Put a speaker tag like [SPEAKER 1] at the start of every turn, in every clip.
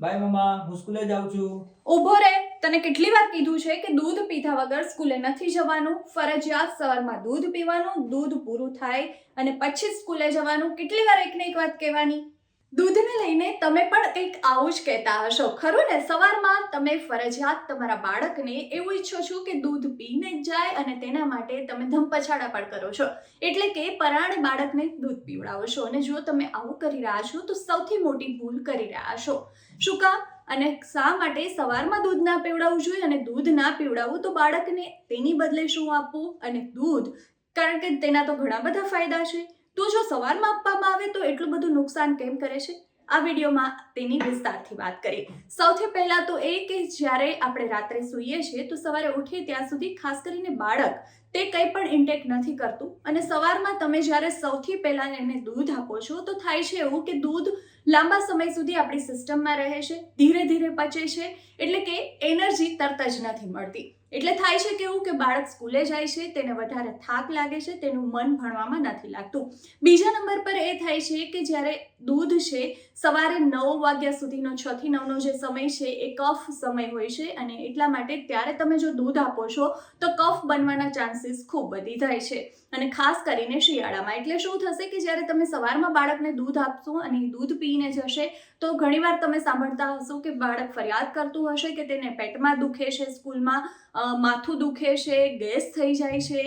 [SPEAKER 1] By મમ્મા, હું સ્કૂલે જાઉં છું.
[SPEAKER 2] ઊભો રે તને કેટલી વાર કીધું છે કે દૂધ પીધા વગર સ્કૂલે નથી જવાનું? ફરજિયાત સવારમાં દૂધ પીવાનું, દૂધ પૂરું થાય અને પછી સ્કૂલે જવાનું. કેટલી વાર એકને એક વાત કહેવાની? દૂધને લઈને તમે પણ કંઈક આવું જ કહેતા હશો, ખરું ને? સવારમાં તમે ફરજિયાત તમારા બાળકને એવું ઈચ્છો છો કે દૂધ પીને જ જાય અને તેના માટે તમે ધમપછાડા પણ કરો છો. એટલે કે પરાણે બાળકને દૂધ પીવડાવો છો અને જો તમે આવું કરી રહ્યા છો તો સૌથી મોટી ભૂલ કરી રહ્યા છો. શું કામ? અને શા માટે સવારમાં દૂધ ના પીવડાવવું જોઈએ અને દૂધ ના પીવડાવવું તો બાળકને તેની બદલે શું આપવું? અને દૂધ? કારણ કે તેના તો ઘણા બધા ફાયદા છે. તો જો સવારમાં આપવામાં આવે તો એટલું બધું નુકસાન કેમ કરે છે? આ વિડીયોમાં તેની વિસ્તારથી વાત કરીએ સૌથી પહેલાં તો એ કે જ્યારે આપણે રાત્રે સૂઈએ છીએ તો સવારે ઉઠીએ ત્યાં સુધી ખાસ કરીને બાળક તે કંઈ પણ ઇન્ટેક નથી કરતું અને સવારમાં તમે જ્યારે સૌથી પહેલાં એને દૂધ આપો છો તો થાય છે એવું કે દૂધ લાંબા સમય સુધી આપણી સિસ્ટમમાં રહે છે, ધીરે ધીરે પચે છે, એટલે કે એનર્જી તરત જ નથી મળતી. એટલે થાય છે કેવું કે બાળક સ્કૂલે જાય છે, તેને વધારે થાક લાગે છે, તેનું મન ભણવામાં નથી લાગતું. બીજા નંબર પર એ થાય છે કે જ્યારે દૂધ છે, સવારે નવ વાગ્યા સુધીનો, છ થી નવનો જે સમય છે, એ કફ સમય હોય છે અને એટલા માટે ત્યારે તમે જો દૂધ આપો છો, તો કફ બનવાના ચાન્સીસ ખૂબ વધી જાય છે. અને ખાસ કરીને શિયાળામાં. એટલે શું થશે કે જ્યારે તમે સવારમાં બાળકને દૂધ આપશો અને દૂધ પીને જશે, તો ઘણીવાર તમે સાંભળતા હશો કે બાળક ફરિયાદ કરતું હશે કે તેને પેટમાં દુખે છે સ્કૂલમાં માથું દુખે છે, ગેસ થઈ જાય છે,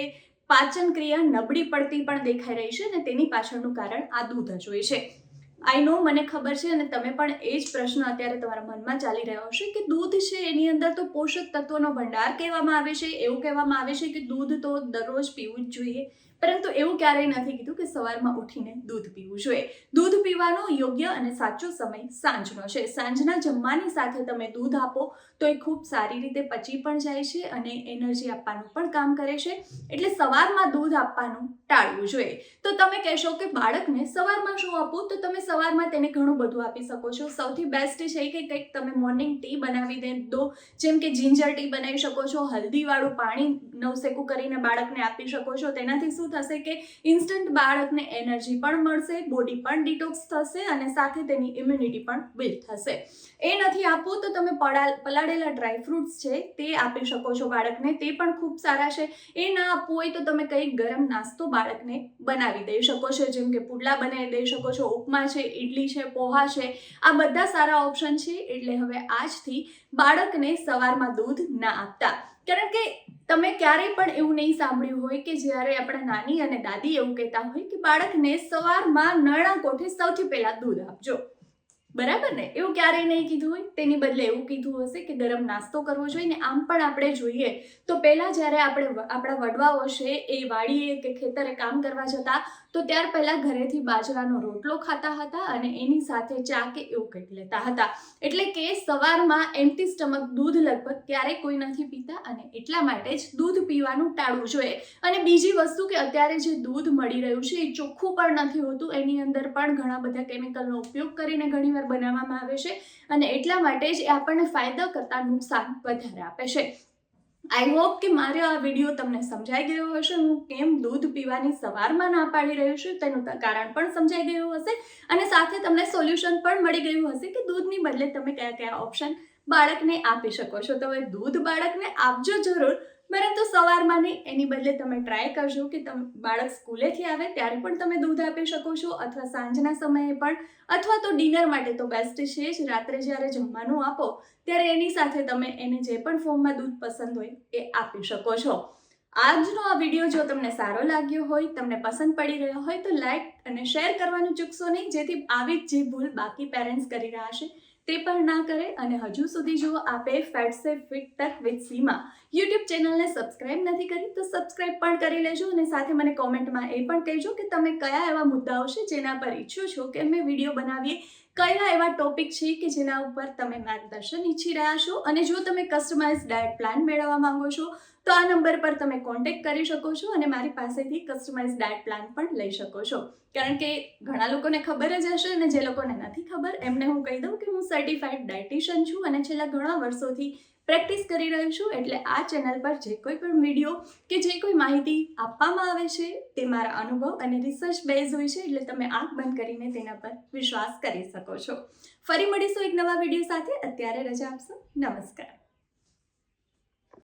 [SPEAKER 2] પાચન ક્રિયા નબળી પડતી પણ દેખાઈ રહી છે અને તેની પાછળનું કારણ આ દૂધ જ હોય છે. આઈ નો મને ખબર છે અને તમે પણ એ જ પ્રશ્ન અત્યારે તમારા મનમાં ચાલી રહ્યો હશે કે દૂધ છે એની અંદર તો પોષક તત્વોનો ભંડાર કહેવામાં આવે છે, એવું કહેવામાં આવે છે કે દૂધ તો દરરોજ પીવું જ જોઈએ. પરંતુ એવું ક્યારેય નથી કીધું કે સવારમાં ઉઠીને દૂધ પીવું જોઈએ. દૂધ પીવાનો યોગ્ય અને સાચો સમય સાંજનો છે. સાંજના જમવાની સાથે તમે દૂધ આપો તો એ ખૂબ સારી રીતે પચી પણ જાય છે અને એનર્જી આપવાનું પણ કામ કરે છે. એટલે સવારમાં દૂધ આપવાનું ટાળવું જોઈએ. તો તમે કહેશો કે બાળકને સવારમાં શું આપવું? તો તમે સવારમાં તેને ઘણું બધું આપી શકો છો. સૌથી બેસ્ટ છે કે કંઈક તમે મોર્નિંગ ટી બનાવી દે દો. જેમ કે જિંજર ટી બનાવી શકો છો, હલ્દીવાળું પાણી નવસેકું કરીને બાળકને આપી શકો છો. તેનાથી શું થશે કે ઇન્સ્ટન્ટ બાળકને એનર્જી પણ મળશે બોડી પણ ડિટોક્સ થશે અને સાથે તેની ઇમ્યુનિટી પણ બિલ્ડ થશે. એ નથી આપવું તો તમે પલાળેલા ડ્રાય ફ્રૂટ્સ છે, તે આપી શકો છો બાળકને, તે પણ ખૂબ સારા છે. એ ના આપવું હોય તો તમે કંઈક ગરમ નાસ્તો બાળકને બનાવી દઈ શકો છો, જેમ કે પુડલા બનાવી દઈ શકો છો, ઉપમા છે ઇડલી છે, પોહા છે, આ બધા સારા ઓપ્શન છે, એટલે હવે આજથી બાળકને સવારમાં દૂધ ના આપતા. કારણ કે તમે ક્યારેય પણ એવું નહીં સાંભળ્યું હોય કે જ્યારે આપણા નાની અને દાદી એવું કહેતા હોય કે બાળકને સવારમાં નળા કોઠે સૌથી પહેલાં દૂધ આપજો. બરાબર ને? એવું ક્યારેય નહીં કીધું હોય? તેની બદલે એવું કીધું હશે કે ગરમ નાસ્તો કરવો જોઈએ ને આમ પણ આપણે જોઈએ. તો પહેલાં જ્યારે આપણે આપણા વડવાઓ છે એ વાડીએ કે ખેતરે કામ કરવા જતા તો ત્યાર પહેલાં ઘરેથી બાજરાનો રોટલો ખાતા હતા અને એની સાથે ચા કે એવું કંઈક લેતા હતા. એટલે કે સવારમાં એમ્પટી સ્ટમક દૂધ લગભગ ક્યારેય કોઈ નથી પીતા અને એટલા માટે જ દૂધ પીવાનું ટાળવું જોઈએ. અને બીજી વસ્તુ કે અત્યારે જે દૂધ મળી રહ્યું છે એ ચોખ્ખું પણ નથી હોતું. એની અંદર પણ ઘણા બધા કેમિકલનો ઉપયોગ કરીને ઘણીવાર બનાવવામાં આવે છે. અને એટલા માટે જ એ આપણને ફાયદા કરતાં નુકસાન વધારે આપે છે. આઈ હોપ કે મારે આ વીડિયો તમને સમજાઈ ગયો હશે. હું કેમ દૂધ પીવાની સવારમાં ના પાડી રહ્યું છું? તેનું કારણ પણ સમજાઈ ગયું હશે. અને સાથે તમને સોલ્યુશન પણ મળી ગયું હશે કે દૂધની બદલે તમે કયા કયા ઓપ્શન બાળકને આપી શકો છો. તમે દૂધ બાળકને આપજો જરૂર. પરંતુ સવારમાં નહીં એની બદલે તમે ટ્રાય કરજો કે તમે, બાળક સ્કૂલેથી આવે ત્યારે પણ તમે દૂધ આપી શકો છો અથવા સાંજના સમયે પણ, અથવા તો ડિનર માટે તો બેસ્ટ છે જ. રાત્રે જ્યારે જમવાનું આપો, ત્યારે એની સાથે તમે એને જે પણ ફોર્મમાં દૂધ પસંદ હોય એ આપી શકો છો. આજનો આ વીડિયો જો તમને સારો લાગ્યો હોય, તમને પસંદ પડી રહ્યો હોય તો લાઈક અને શેર કરવાનું ચૂકશો નહીં. જેથી આવી જ જે ભૂલ બાકી પેરેન્ટ્સ કરી રહ્યા છે તે પણ ના કરે અને હજુ સુધી જો આપે ફેટ સે ફિટ તક વિથ સીમા યુટ્યુબ ચેનલને સબસ્ક્રાઇબ નથી કરી, તો સબસ્ક્રાઇબ પણ કરી લેજો અને સાથે મને કોમેન્ટમાં એ પણ કહેજો કે તમે કયા એવા મુદ્દાઓ છે જેના પર ઈચ્છો છો કે અમે વીડિયો બનાવીએ કયા એવા ટોપિક છે કે જેના ઉપર તમે માર્ગદર્શન ઈચ્છી રહ્યા છો? અને જો તમે કસ્ટમાઇઝ ડાયટ પ્લાન મેળવવા માંગો છો, તો આ નંબર પર તમે કોન્ટેક્ટ કરી શકો છો અને મારી પાસેથી કસ્ટમાઇઝ ડાયટ પ્લાન પણ લઈ શકો છો. કારણ કે ઘણા લોકોને ખબર જ હશે અને જે લોકોને નથી ખબર, એમને હું કહી દઉં કે હું સર્ટિફાઈડ ડાયટિશિયન છું અને છેલ્લા ઘણા વર્ષોથી પ્રેક્ટિસ કરી રહ્યો છું એટલે આ ચેનલ પર જે કોઈ પણ વીડિયો કે જે કોઈ માહિતી આપવામાં આવે છે તે મારા અનુભવ અને રિસર્ચ બેઝ હોય છે એટલે તમે આંખ બંધ કરીને તેના પર વિશ્વાસ કરી શકો છો. ફરી મળીશું એક નવા વીડિયો સાથે. અત્યારે રજા આપશો. નમસ્કાર.